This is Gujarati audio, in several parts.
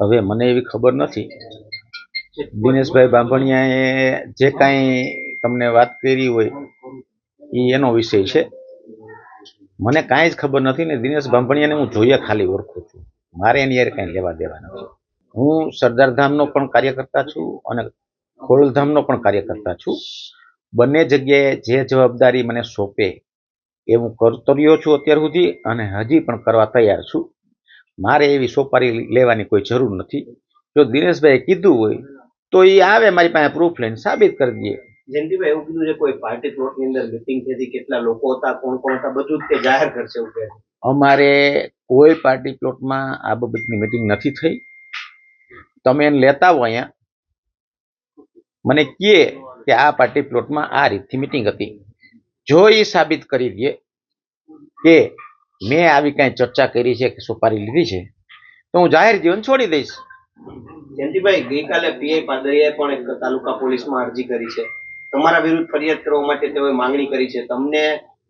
હવે મને એવી ખબર નથી. દિનેશભાઈ બાંભણિયાએ જે કાંઈ તમને વાત કરી હોય એ એનો વિષય છે. મને કાંઈ જ ખબર નથી ને દિનેશ બાંભણિયાને હું જોઈએ ખાલી ઓળખું છું. મારે એની યાર કાંઈ લેવા દેવા નથી હું સરદારધામનો પણ કાર્યકર્તા છું અને ખોડલધામનો પણ કાર્યકર્તા છું. બંને જગ્યાએ જે જવાબદારી મને સોંપે, એ હું કરતો રહ્યો છું અત્યાર સુધી અને હજી પણ કરવા તૈયાર છું. મારે એવી સોપારી લેવાની કોઈ જરૂર નથી. જો દિનેશભાઈએ કીધું હોય તો એ આવે મારી પાસે પ્રૂફ લઈને સાબિત કરી દઈએ. જયંતિભાઈ એવું કીધું છે કોઈ પાર્ટી પ્લોટની અંદર મિટિંગ થઈ કેટલા લોકો હતા કોણ કોણ હતા બધું તે જાહેર કરશે એવું અમારે કોઈ પાર્ટી પ્લોટમાં આ બાબતની મિટિંગ નથી થઈ. તમે એને લેતા હો અહીંયા. મને કહે કે આ પાર્ટી પ્લોટમાં આ રીતથી મિટિંગ હતી. જો એ સાબિત કરી દે કે મેં આવી કાંઈ ચર્ચા કરી છે કે સુપારી લીધી છે તો હું જાહેર જીવન છોડી દઈશ. જયંતિભાઈ ગઈકાલે પીઆઈ પાદરિયાએ પણ એક તાલુકા પોલીસમાં અરજી કરી છે. તમારા વિરુદ્ધ ફરિયાદ કરવા માટે તેઓએ માંગણી કરી છે. તમને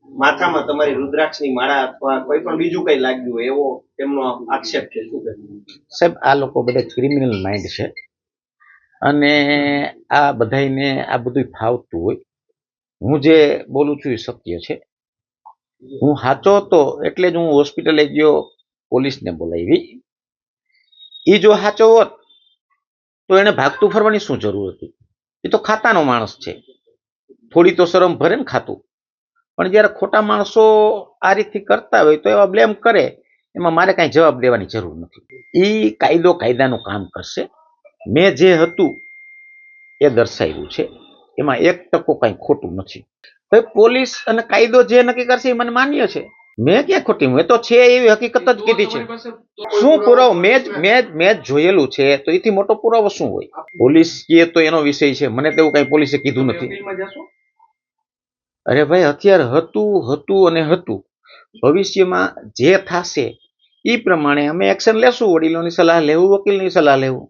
માથામાં તમારી રુદ્રાક્ષની માળા અથવા કોઈ પણ બીજું કંઈ લાગ્યું હોય એવો તેમનો આક્ષેપ છે. શું સાહેબ આ લોકો બધા ક્રિમિનલ માઇન્ડ છે અને આ બધાને આ બધું ફાવતું હોય. હું જે બોલું છું એ સત્ય છે. હું સાચો હતો એટલે જ હું હોસ્પિટલે ગયો, પોલીસને બોલાવી. એ જો સાચો હોત, તો એને ભાગતું ફરવાની શું જરૂર હતી? એ તો ખાતાનો માણસ છે. થોડી તો શરમ ભરે ને ખાતું. પણ જ્યારે ખોટા માણસો આ રીતથી કરતા હોય, તો એવા બ્લેમ કરે, એમાં મારે કાંઈ જવાબ દેવાની જરૂર નથી. એ કાયદો કાયદાનું કામ કરશે. મેં જે હતું, એ દર્શાવ્યું છે. એમાં એક ટકો કાંઈ ખોટું નથી. હવે પોલીસ અને કાયદો જે નક્કી કરશે એ મને માન્ય છે. મેં ક્યાં ખોટી? મેં તો છે એવી હકીકત જ કીધી છે. શું પુરાવો મેં જ મેં જ મેં જ જોયેલું છે. તો એથી મોટો પુરાવો શું હોય? પોલીસ કે તો એનો વિષય છે. મને તેવું કઈ પોલીસે કીધું નથી. અરે ભાઈ અત્યારે હતું હતું અને હતું. ભવિષ્યમાં જે થશે એ પ્રમાણે અમે એક્શન લેશું. વડીલોની સલાહ લેવું વકીલની સલાહ લેવું.